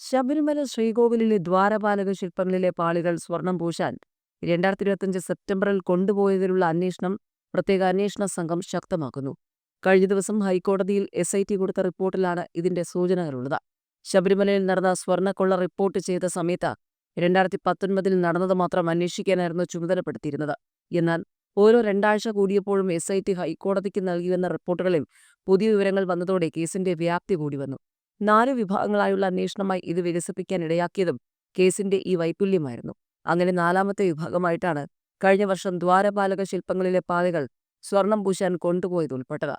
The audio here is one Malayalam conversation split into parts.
ശബരിമല ശ്രീകോവിലിലെ ദ്വാരപാലക ശില്പങ്ങളിലെ പാളികൾ സ്വർണം പൂശാൻ രണ്ടായിരത്തി ഇരുപത്തിയഞ്ച് സെപ്റ്റംബറിൽ കൊണ്ടുപോയതിലുള്ള അന്വേഷണം പ്രത്യേക അന്വേഷണ സംഘം ശക്തമാക്കുന്നു. കഴിഞ്ഞ ദിവസം ഹൈക്കോടതിയിൽ എസ് ഐ ടി കൊടുത്ത റിപ്പോർട്ടിലാണ് ഇതിന്റെ സൂചനകളുള്ളത്. ശബരിമലയിൽ നടന്ന സ്വർണക്കൊള്ള റിപ്പോർട്ട് ചെയ്ത സമയത്ത് രണ്ടായിരത്തി പത്തൊൻപതിൽ നടന്നത് മാത്രം അന്വേഷിക്കാനായിരുന്നു ചുമതലപ്പെടുത്തിയിരുന്നത്. എന്നാൽ ഓരോ രണ്ടാഴ്ച കൂടിയപ്പോഴും എസ് ഐ ടി ഹൈക്കോടതിക്ക് നൽകിവന്ന റിപ്പോർട്ടുകളിൽ പുതിയ വിവരങ്ങൾ വന്നതോടെ കേസിന്റെ വ്യാപ്തി കൂടി വന്നു. നാല് വിഭാഗങ്ങളായുള്ള അന്വേഷണമായി ഇത് വികസിപ്പിക്കാൻ ഇടയാക്കിയതും കേസിന്റെ ഈ വൈപുല്യമായിരുന്നു. അങ്ങനെ നാലാമത്തെ വിഭാഗമായിട്ടാണ് കഴിഞ്ഞ വർഷം ദ്വാരപാലക ശില്പങ്ങളിലെ പാതകൾ സ്വർണം പൂശാൻ കൊണ്ടുപോയത് ഉൾപ്പെട്ടത്.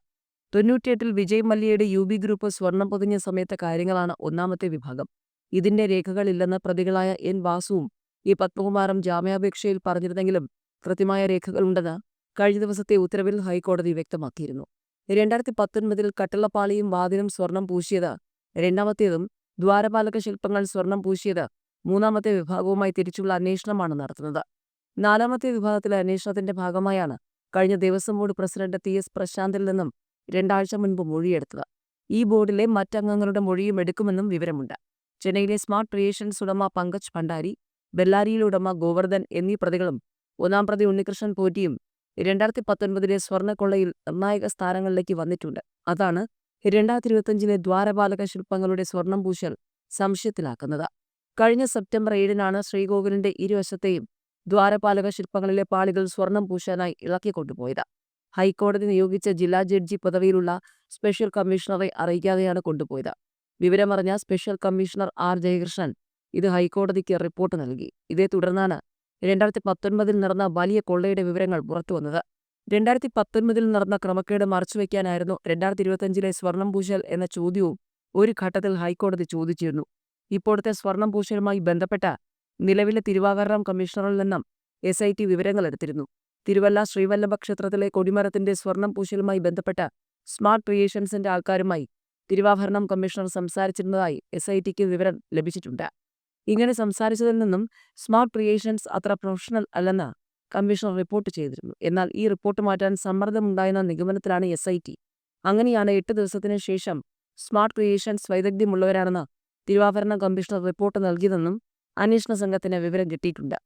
തൊണ്ണൂറ്റിയെട്ടിൽ വിജയ് മല്യയുടെ യു ബി ഗ്രൂപ്പ് സ്വർണം പൊതിഞ്ഞ സമയത്തെ കാര്യങ്ങളാണ് ഒന്നാമത്തെ വിഭാഗം. ഇതിന്റെ രേഖകളില്ലെന്ന് പ്രതികളായ എൻ വാസുവും ഈ പത്മകുമാറും ജാമ്യാപേക്ഷയിൽ പറഞ്ഞിരുന്നെങ്കിലും കൃത്യമായ രേഖകളുണ്ടെന്ന് കഴിഞ്ഞ ദിവസത്തെ ഉത്തരവിൽ ഹൈക്കോടതി വ്യക്തമാക്കിയിരുന്നു. രണ്ടായിരത്തി പത്തൊൻപതിൽ കട്ടളപ്പാളിയും വാതിലും സ്വർണം പൂശിയത് രണ്ടാമത്തേതും ദ്വാരപാലക ശില്പങ്ങൾ സ്വർണം പൂശിയത് മൂന്നാമത്തെ വിഭാഗവുമായി തിരിച്ചുള്ള അന്വേഷണമാണ് നടത്തുന്നത്. നാലാമത്തെ വിഭാഗത്തിലെ അന്വേഷണത്തിന്റെ ഭാഗമായാണ് കഴിഞ്ഞ Devaswom board president T S പ്രശാന്തിൽ നിന്നും രണ്ടാഴ്ച മുൻപ് മൊഴിയെടുത്തത്. ഈ ബോർഡിലെ മറ്റംഗങ്ങളുടെ മൊഴിയും എടുക്കുമെന്നും വിവരമുണ്ട്. ചെന്നൈയിലെ സ്മാർട്ട് ക്രിയേഷൻസ് ഉടമ പങ്കജ് ഭണ്ഡാരി ബെല്ലാരിയിലെ ഉടമ ഗോവർദ്ധൻ എന്നീ പ്രതികളും ഒന്നാം പ്രതി ഉണ്ണികൃഷ്ണൻ പോറ്റിയും രണ്ടായിരത്തി പത്തൊൻപതിലെ സ്വർണക്കൊള്ളയിൽ നിർണായക സ്ഥാനങ്ങളിലേക്ക് വന്നിട്ടുണ്ട്. അതാണ് രണ്ടായിരത്തി ഇരുപത്തിയഞ്ചിലെ ദ്വാരപാലക ശില്പങ്ങളുടെ സ്വർണം പൂശൽ സംശയത്തിലാക്കുന്നത്. കഴിഞ്ഞ സെപ്റ്റംബർ ഏഴിനാണ് ശ്രീകോവിലിന്റെ ഇരുവശത്തെയും ദ്വാരപാലക ശില്പങ്ങളിലെ പാളികൾ സ്വർണം പൂശാനായി ഇളക്കിക്കൊണ്ടുപോയത് ഹൈക്കോടതി നിയോഗിച്ച ജില്ലാ ജഡ്ജി പദവിയിലുള്ള സ്പെഷ്യൽ കമ്മീഷണറെ അറിയിക്കാതെയാണ് കൊണ്ടുപോയത്. വിവരമറിഞ്ഞ സ്പെഷ്യൽ കമ്മീഷണർ ആർ. ജയകൃഷ്ണൻ ഇത് ഹൈക്കോടതിക്ക് റിപ്പോർട്ട് നൽകി. ഇതേ തുടർന്നാണ് രണ്ടായിരത്തി പത്തൊൻപതിൽ നടന്ന വലിയ കൊള്ളയുടെ വിവരങ്ങൾ പുറത്തുവന്നത്. രണ്ടായിരത്തി പത്തൊൻപതിൽ നടന്ന ക്രമക്കേട് മറച്ചുവെക്കാനായിരുന്നു രണ്ടായിരത്തി ഇരുപത്തഞ്ചിലെ സ്വർണം പൂശൽ എന്ന ചോദ്യവും ഒരു ഘട്ടത്തിൽ ഹൈക്കോടതി ചോദിച്ചിരുന്നു. ഇപ്പോഴത്തെ സ്വർണം പൂശലുമായി ബന്ധപ്പെട്ട നിലവിലെ തിരുവാകരണം കമ്മീഷണറിൽ നിന്നും എസ് ഐ ടി വിവരങ്ങൾ എടുത്തിരുന്നു. തിരുവല്ല ശ്രീവല്ലഭ ക്ഷേത്രത്തിലെ കൊടിമരത്തിന്റെ സ്വർണം പൂശലുമായി ബന്ധപ്പെട്ട സ്മാർട്ട് ക്രിയേഷൻസിന്റെ ആൾക്കാരുമായി തിരുവാഭരണം കമ്മീഷണർ സംസാരിച്ചിരുന്നതായി എസ് ഐ ടിക്ക് വിവരം ലഭിച്ചിട്ടുണ്ട്. ഇങ്ങനെ സംസാരിച്ചതിൽ നിന്നും സ്മാർട്ട് ക്രിയേഷൻസ് അത്ര പ്രൊഫഷണൽ അല്ലെന്ന് കമ്മീഷണർ റിപ്പോർട്ട് ചെയ്തിരുന്നു. എന്നാൽ ഈ റിപ്പോർട്ട് മാറ്റാൻ സമ്മർദ്ദമുണ്ടായെന്ന നിഗമനത്തിലാണ് എസ് ഐ ടി അങ്ങനെയാണ് എട്ട് ദിവസത്തിനു ശേഷം സ്മാർട്ട് ക്രിയേഷൻസ് വൈദഗ്ധ്യമുള്ളവരാണെന്ന് തിരുവാഭരണ കമ്മീഷണർ റിപ്പോർട്ട് നൽകിയതെന്നും അന്വേഷണ സംഘത്തിന് വിവരം കിട്ടിയിട്ടുണ്ട്.